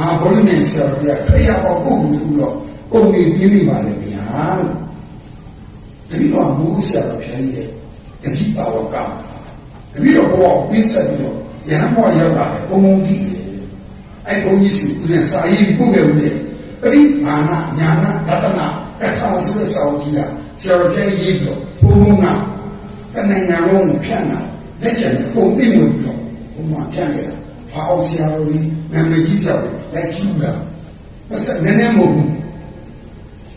မာဘောလိနေဆရာတော်ကခရရပေါပုတ်ဘူးဆိုတော့ပုံနေပြင်းနေပါလေဗျာလို့တတိတော်မူဆရာတော်ဖျားကြီးရဲ့တတိပါဝကမှာတတိတော်ဘောပြစ်ဆက်ပြီးတော့ရဟန်းဘောရောက်လာတယ်ပုံပုံကြီးတယ်အဲ့ဘုန်းကြီးစီဦးဇင်စာရေးပုတ်ခဲ့ဦးတယ်ပရိမာဏညာနာတတနာကထာဆိုတဲ့စာအုပ်ကြီးကဆရာတော်ဖျားကြီးရေးပြီးတော့ဘုံဘုံကတနိုင်ငံလုံးကိုဖြန့်လာလက်ကျန်အကုန်သိဝင်ပြီးတော့ဘုံမှာဖြန့်ခဲ့တာဘာအောင်ဆရာတော်ကြီးနာမည်ကြီးဆရာတော် လက်ကျူတာမစနည်းနည်းမဟုတ်ဘူး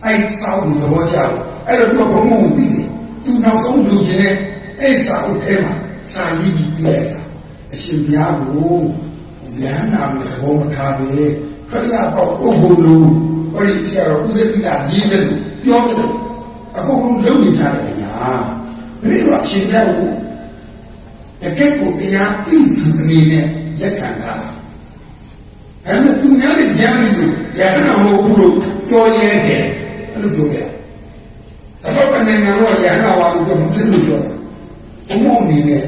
အဲ့စာအုပ်ကိုသဘောကျလို့အဲ့တော့သူကဘုံဘုံကိုသိတယ်သူနောက်ဆုံးလူချင်းတဲ့အဲ့စာအုပ်ထဲမှာစာရေးပြီးပြလိုက်တာအရှင်ဘုရားကိုလမ်းနာလို့သဘောမထားပဲခရရပေါက်ပုဂ္ဂိုလ်လို့ဟောဒီဆရာတော်ဦးဇတိကရေးတယ်လို့ပြောတယ်အကုန်လုံးလုံနေကြတယ်ဗျာဒီလိုအရှင်ဘုရားကိုတကယ်ကိုတရားသိသူအနေနဲ့လက်ခံတာအဲ့မဲ့သူများနဲ့ ရမ်းပြီးလို့ရဟန်းမဟုတ်ဘူးလို့ပြောရဲတယ်အဲ့လိုပြောခဲ့တာတော့ကနေငါတို့ရဟန်းပါလို့ပြောမသိလို့ပြောတာဘုံမောင်နေနဲ့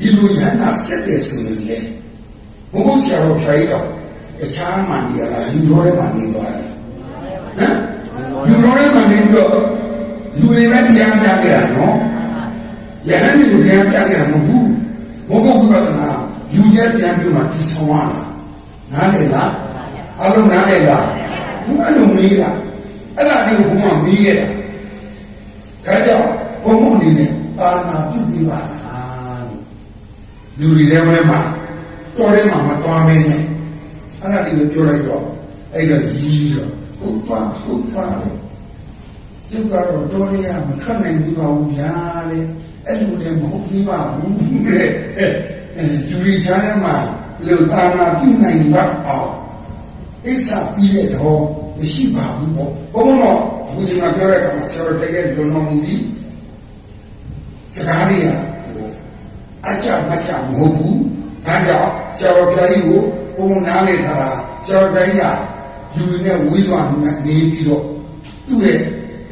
ဒီလိုရဟန်းဆက်တယ်ဆိုရင်လေဘုံဘုဆရာတော်ဖြားရတော့တခြားမှန်နေရတာလူတော်ထဲမှာနေသွားတယ်ဟမ်လူတော်ထဲမှာနေပြီးတော့လူတွေပဲတရားပြခဲ့တာနော်ယဟန်တွေကိုတရားပြခဲ့တာမဟုတ်ဘူးဘုံဘုဝိပဿနာယူရဲပြန်ပြီးမှဒီဆောင်ရတာနားလေလား အလုံးနားလေလားဘုအဲ့လိုမေးတာအဲ့ဒါတွေကိုဘုံကမေးခဲ့တာဒါကြောင့်ဘုံဘုံအနေနဲ့ပါဏာပြုပြီးပါလားလူတွေထဲမှာတော်ထဲမှာမသွားမင်းနဲ့အဲ့ဒါတွေကိုပြောလိုက်တော့အဲ့တော့ရီးတော့ဟုတ်ပါဟုတ်ပါလေကျုပ်ကတော့တော်ရရမထွက်နိုင်သေးပါဘူးဗျာလေအဲ့လိုလည်းမဟုတ်သေးပါဘူးတဲ့အဲယူရီချမ်းထဲမှာလူတာနာပြုနိုင်တော့အောင် အိစာပြီးတဲ့တော့မရှိပါဘူးပေါ့ဘုံတော့အခုဒီမှာပြောရတဲ့အခါမှာဆရာတော်တိုက်ကလွန်တော်မူပြီးစကားတွေကအကြမကြမဟုတ်ဘူးဒါကြောင့်ဆရာတော်ဘုရားကြီးကိုဘုံနားလေထားတာဆရာတော်ဘုရားကြီးကယူနဲ့ဝေးစွာနေပြီးတော့သူ့ရဲ့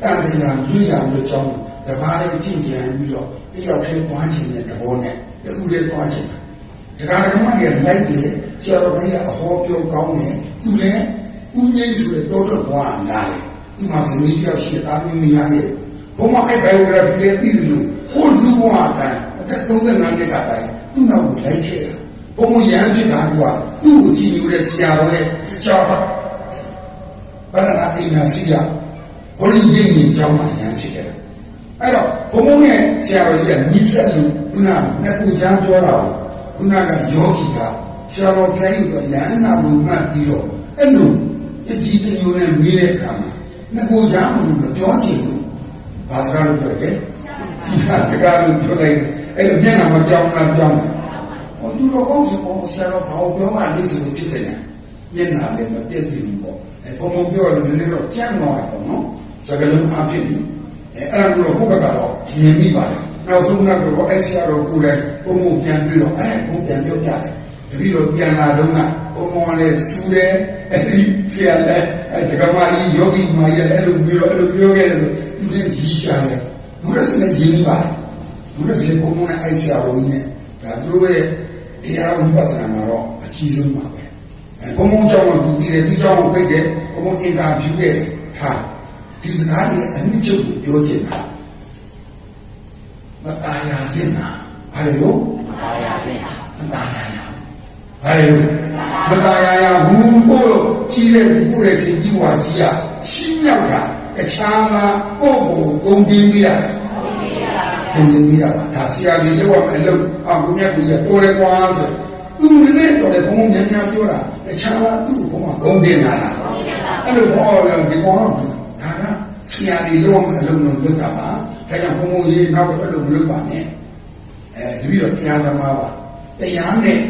တန်တရားလွတ်ရလို့ကြောင်းတပါးလေးကြင်ကြံပြီးတော့တယောက်တည်းသွားခြင်းတဲ့သဘောနဲ့တခုတည်းသွားခြင်းဒကာဒကမတွေကလိုက်တယ်ဆရာတော်ဘုရားအဟောပြောကောင်းတယ် သူလည်းဦးငိမ့်ဆိုတဲ့တော်တော်ဘွားလာတယ်ဒီမှာဇနီးပြောက်ရှိတာမင်းမရရဲ့ဘုံမအဲ့ဘိုင်ဂရာဖီလေးသိတယ်လို့ဟိုလူဘွားတိုင်းအသက်35နှစ်ကတိုင်းသူ့နောက်ကိုလိုက်ခဲ့တာဘုံမရမ်းဖြစ်တာကသူ့ကိုကြည့်ယူတဲ့ဆရာတော်ရဲ့ကြောက်ပါဘာသာအိမ်နာစီယာဘုရင်ကြီးကြီးကြောင်းမှရမ်းဖြစ်တယ်အဲ့တော့ဘုံဘုံနဲ့ဆရာတော်ကြီးကညီဆက်လို့ခုနကနှစ်ခုချမ်းပြောတာကိုခုနကယောဂီက ဆရာတော်ဘုရားကြီးကရဟန္တာဘုံမှတ်ပြီးတော့အဲ့လိုတကြီးတညိုနဲ့မေးတဲ့အခါမှာနှစ်ခုချမ်းမလို့မပြောချင်ဘူးဘာစကားလို့ပြောတယ်ဒီကစကားလို့ပြောလိုက်တယ်အဲ့လိုမျက်နှာမပြောင်းလားပြောင်းတယ်ဟောသူတော်ကောင်းစပေါ်ဆရာတော်ဘာကိုပြောမှလေးစလို့ဖြစ်တယ်မျက်နှာလည်းမပြည့်စုံဘူးပေါ့အဲဘုံဘုံပြောလို့နည်းနည်းတော့ကြမ်းတော့တာပေါ့နော်စကားလုံးအဖြစ်ပြီးအဲအဲ့ဒါကတော့ဘုရားကတော့မြင်မိပါတယ်နောက်ဆုံးကတော့အဲ့ဆရာတော်ကိုယ်တိုင်ဘုံဘုံပြန်ပြီးတော့အဲဘုံပြန်ပြောပြတယ် တပည့်တော်ပြန်လာတော့ကဘုံဘုံလည်းစူးတယ်အဲ့ဒီဆရာလည်းအဲဒကမကြီးယောဂီမကြီးလည်းအဲ့လိုမျိုးအဲ့လိုပြောခဲ့တယ်လို့သူလည်းရီးရှာတယ်ဘုရားစလည်းရင်းပါတယ်ဘုရားစလည်းဘုံဘုံနဲ့အဲ့ဆရာတော်ကြီးနဲ့ဒါသူတို့ရဲ့တရားဝိပဿနာမှာတော့အကြီးဆုံးပါပဲအဲဘုံဘုံကြောင့်သူတည်တယ်ဒီကြောင့်ပြိတ်တယ်ဘုံဘုံအင်တာဗျူးခဲ့တယ်ဟာဒီစကားကြီးအနည်းချုပ်ကိုပြောချင်တာမตายရခြင်းတာဘာလို့မตายရခြင်းမตายရရ ဘာလို့မတရားရဘူးပို့လို့ကြီးတဲ့ပို့တဲ့ခင်ကြီးဝါကြီးကရှင်းရောက်တာအချာမှာပို့ကိုဂုံတင်ပြရတယ်ဂုံတင်ပြရပါဒါဆရာကြီးလောက်ရမယ်လို့အကူမြတ်ကြီးကတော်တယ်ကွာဆိုသူနည်းနည်းတော်တယ်ဘုံညာညာပြောတာအချာမှာသူ့ကိုဘုံကဂုံတင်လာတာအဲ့လိုဘောလည်းဒီကောင်ကဒါကဆရာကြီးလောက်ရမယ်လို့လုပ်တာပါဒါကြောင့်ဘုံဘုံကြီးနောက်တော့အဲ့လိုမလုပ်ပါနဲ့အဲတပည့်တော်တရားသမားပါတရားနဲ့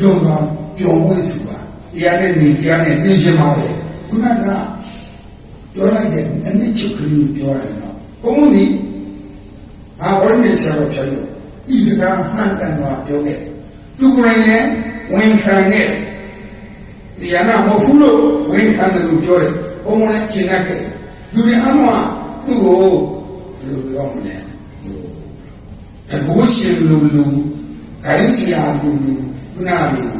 လုံသွားပျော်မွေ့သူပါတရားနဲ့နေတရားနဲ့သိချင်ပါလေခုနကပြောလိုက်တဲ့အနည်းချုပ်ကလေးပြောရရင်တော့ဘုံဘုံကြီးအာဝိနည်းဆရာတော်ဖြတ်လို့ဤစကားမှန်ကန်သွားပြောခဲ့သူကိုယ်တိုင်လည်းဝန်ခံခဲ့တရားနာမဟုတ်ဘူးလို့ဝန်ခံတယ်လို့ပြောတယ်ဘုံဘုံလည်းရှင်းတတ်ခဲ့လူတွေအမှန်သူ့ကိုဘယ်လိုပြောမလဲဟိုအဘိုးရှင်လူလူဂိုင်းစရာလူလူခု နကလေးဟ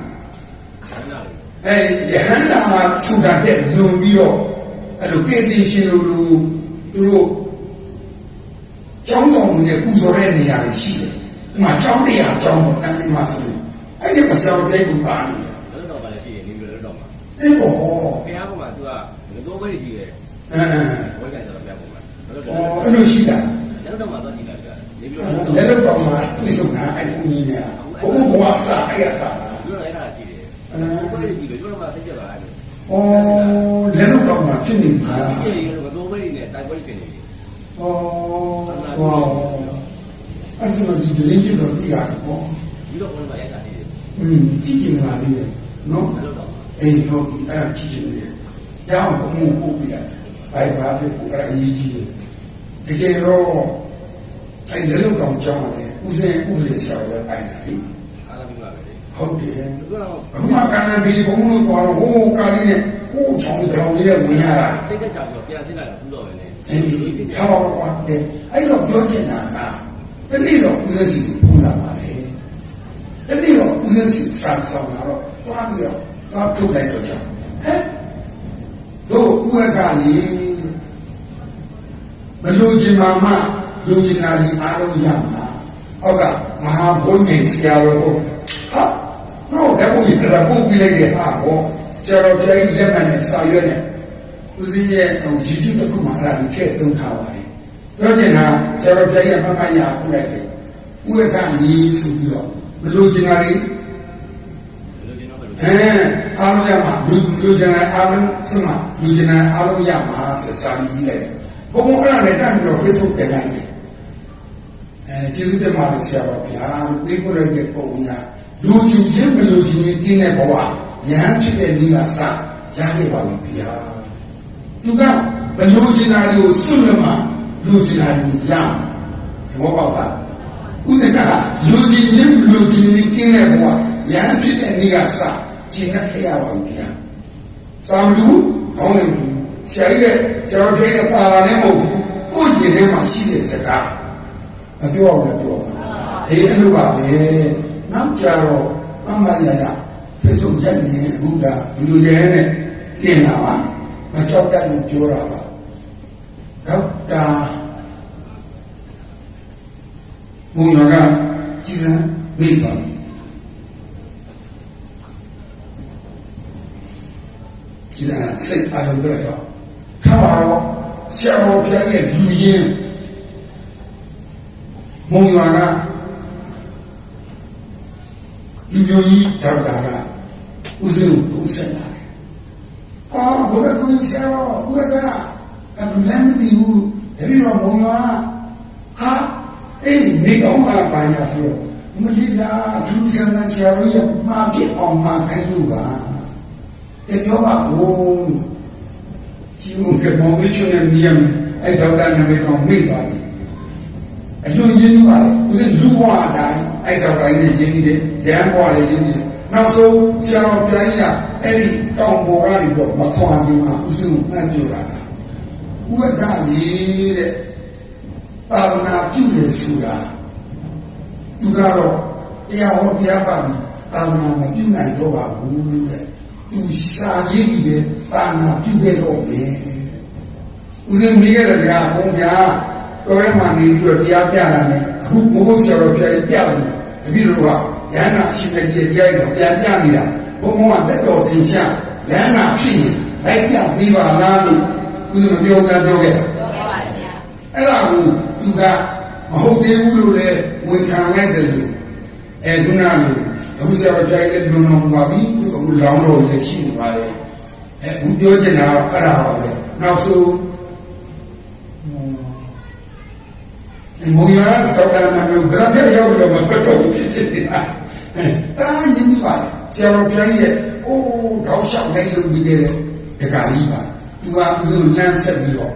အဲယဟန္တာဆူတာတဲ့လွန်ပြီးတော့အဲ့လိုကေတင်ရှင်လိုလိုသူတို့ကျောင်းဆောင်နဲ့ပူဇော်တဲ့နေရာတွေရှိတယ်။ဥပမာကျောင်းတရားကျောင်းပေါ့အဲ့ဒီမှာဆိုရင်အဲ့ဒီမဆောက်တဲ့ကူပါနေတယ်လည်းတော့ပါလေရှိတယ်နေပြီးတော့တော့မှာ။အဲ့ဘောဘုရားကမှ तू ကတော့ဘယ်ကြီးပဲအဲဝိုင်းကန်တော့ဘုရားကမှလည်းအော်အဲ့လိုရှိတာလည်းတော့မှတော့ကြည့်လိုက်ပြနေပြီးတော့။လက်တော့မှပြည့်စုံတာအဲ့ဒီကြီးနေတာ။ဘုံဘဝစားအဲ့ရစား ပြောရတာရှိတယ်ဘယ်ကြီးပဲပြောမှစိတ်ကြပါလား ။ အော်လက်တော့မှဖြစ်နေမှာဒီရေကတော့ဘယ်ကြီးနဲ့တိုက်ပွဲဖြစ်နေတယ်။အော်ဟောအဲ့ဒီမှာဒီဒလင်းကျတော့ပြရတယ်ပေါ့ပြီးတော့ဘယ်မှာရိုက်တာနေတယ်။อืมကြည့်ကြင်လာသေးတယ်နော်လည်းတော့။အေးဟုတ်ပြီအဲ့ဒါကြည့်ကြည့်နေတယ်။ကြောင်းဘုံပို့ပြရ။ဘိုင်ဘာဖြစ်ကိုအဲ့ဒါအရေးကြီးတယ်။တကယ်တော့အဲ့လက်တော့ကောင်ကြောင်းတယ်ဦးစင်ဦးလေးဆရာကပိုင်တာလေအားလုံးပြောရတယ်။ဟုတ်တယ်သူကတော့။အခုမှ ကံဘီဘုံလို့ပြောတော့ဟိုကားလေးနဲ့ဟိုချောင်းတောင်လေးနဲ့ဝင်ရတာစိတ်ကကြောက်ပြီးပြန်ဆင်းလာတော့ဘူးတော့ပဲလေ။အေးဟာပါကွာ။အဲ့တော့ပြောချင်တာကတနေ့တော့ဦးစင်စီကိုပုံလာပါလေ။တနေ့တော့ဦးစင်စီစာဆောင်လာတော့တွားပြီးတော့တွားထုတ်လိုက်တော့ကြောင်းဟဲ့တို့ဦးကကြီးမလို့ချင်မှမှလူချင်တာဒီအားလုံးရမှာဟုတ်ကမဟာဘုန်းကြီးဆရာတော်ဟာ တော့ဓမ္မကြီးကပုတ်ပြလိုက်တဲ့ဟာဘောဆရာတော်ကြီးလက်မှတ်နဲ့စာရွက်နဲ့ဦးစင်းရဲ့ YouTube တစ်ခုမှာအဲ့ဒါကိုထည့်သုံးထားပါတယ်ပြောချင်တာဆရာတော်ကြီးရဲ့မှတ်မှတ်ရပူလိုက်တယ်ဦးကကြီးဆိုပြီးတော့မလို့ချင်တာဒီလူချင်းတော့မလို့အဲအားလုံးရမှာလူလူကျင်တဲ့အားလုံးစမလူကျင်တဲ့အားလုံးရမှာဆိုစာကြီးလိုက်တယ်ဘုံဘုံအဲ့ဒါနဲ့တန်းပြီးတော့ Facebook တင်လိုက်တယ်အဲကျေးဇူးတင်ပါတယ်ဆရာတော်ဗျာပြီးပို့လိုက်တဲ့ပုံညာ လူချင်းချင်းမလူချင်းချင်းတင်းတဲ့ဘဝရဟန်းဖြစ်တဲ့နေ့ကစရခဲ့ပါပြီဗျာသူကမလူချင်းတာတွေကိုစွန့်လွတ်မှလူချင်းတာတွေရမှာသဘောပေါက်လားဥဒကလူချင်းချင်းလူချင်းချင်းတင်းတဲ့ဘဝရဟန်းဖြစ်တဲ့နေ့ကစကျင့်ခဲ့ရပါပြီဗျာစာလူကောင်းတယ်ဆရာကြီးတဲ့ဆရာတော်ကြီးကပါလာလည်းမဟုတ်ဘူးကိုယ့်ရင်ထဲမှာရှိတဲ့စကားမပြောအောင်လည်းပြောပါအေးအဲ့လိုပါပဲ နောက်ကြတော့မမရရဖေစုံရက်နေဘုရားလူလူရဲနဲ့ကျင်လာပါမကြောက်တတ်လို့ပြောတာပါဒေါက်တာဘုံရောကကြည်စံမိသွားပြီကြည်စံစိတ်အားလုံးကြရောထားပါတော့ဆရာတော်ဘုရားရဲ့လူရင်းမုံရွာကလူ မျိုးကြီးဒေါက်တာကဦးစင်းကိုပုံဆက်လာတယ်။အာဘုရားကိုဆရာတော်ဘုရားကအဘလမ်းမသိဘူးတပည့်တော်မုံရွာဟာအေးနေတော့မှပါညာဆိုတော့မလေးကသူစံတဲ့ဆရာတော်ရဲ့မာပြစ်အောင်မာခိုင်းလို့ပါ။တပြောပါဦးជីုံကမောင်မချွနဲ့မြင်အဲ့ဒေါက်တာနာမည်တော်မိသွားတယ် အလွန်ရင်းနှီးပါလေဦးဇင်းလူဘဝအတိုင်းအဲ့ဒေါက်တာကြီးနဲ့ရင်းနှီးတယ်ရန်ဘဝလည်းရင်းနှီးတယ်နောက်ဆုံးဆရာတော်ပြိုင်းကအဲ့ဒီတောင်ပေါ်ကနေတော့မခွာဘူးမှာဦးဇင်းကိုနှံ့ပြလာတာဥပဒကြီးတဲ့ပါဝနာပြုတယ်ဆိုတာသူကတော့တရားဟောတရားပါပြီပါဝနာမပြုနိုင်တော့ပါဘူးတဲ့သူစာရေးပြီးပဲပါဝနာပြုခဲ့တော့မယ်ဦးဇင်းမိခဲ့တဲ့တရားဘုံဗျာ တော်ရဲမှနေပြီးတော့တရားပြတာနဲ့အခုမိုးဆရာတော်ပြပြတယ်တပည့်တော်ကရဟန္တာရှိတဲ့တရားတော်ပြန်ပြနေတာဘုံဘုံကတက်တော်တင်ရှာရဟန္တာဖြစ်ရင်လိုက်ပြပြီးပါလားလို့ဦးဇင်းမပြောဘူးပြောခဲ့တာပြောခဲ့ပါဗျာအဲ့ဒါကိုသူကမဟုတ်သေးဘူးလို့လည်းဝန်ခံလိုက်တယ်လို့အဲခုနကလို့အခုဆရာတော်ကြိုက်လည်းလွန်တော်ပါပြီအခုလောင်းတော်လည်းရှိနေပါလေအဲအခုပြောချင်တာကအဲ့ဒါပါပဲနောက်ဆုံး ဒီမူရတော့တာနာမျိုးကလည်းရောက်တော့မပတ်တော့ဘူးဖြစ်နေတာအဲတာရင်းနေပါလေဆရာတော်ပြိုင်ရဲ့အိုးတော့ရှောက်လိုက်လို့ပြီးခဲ့တဲ့ဒကာကြီးပါသူကဥစဉ်လမ်းဆက်ပြီးတော့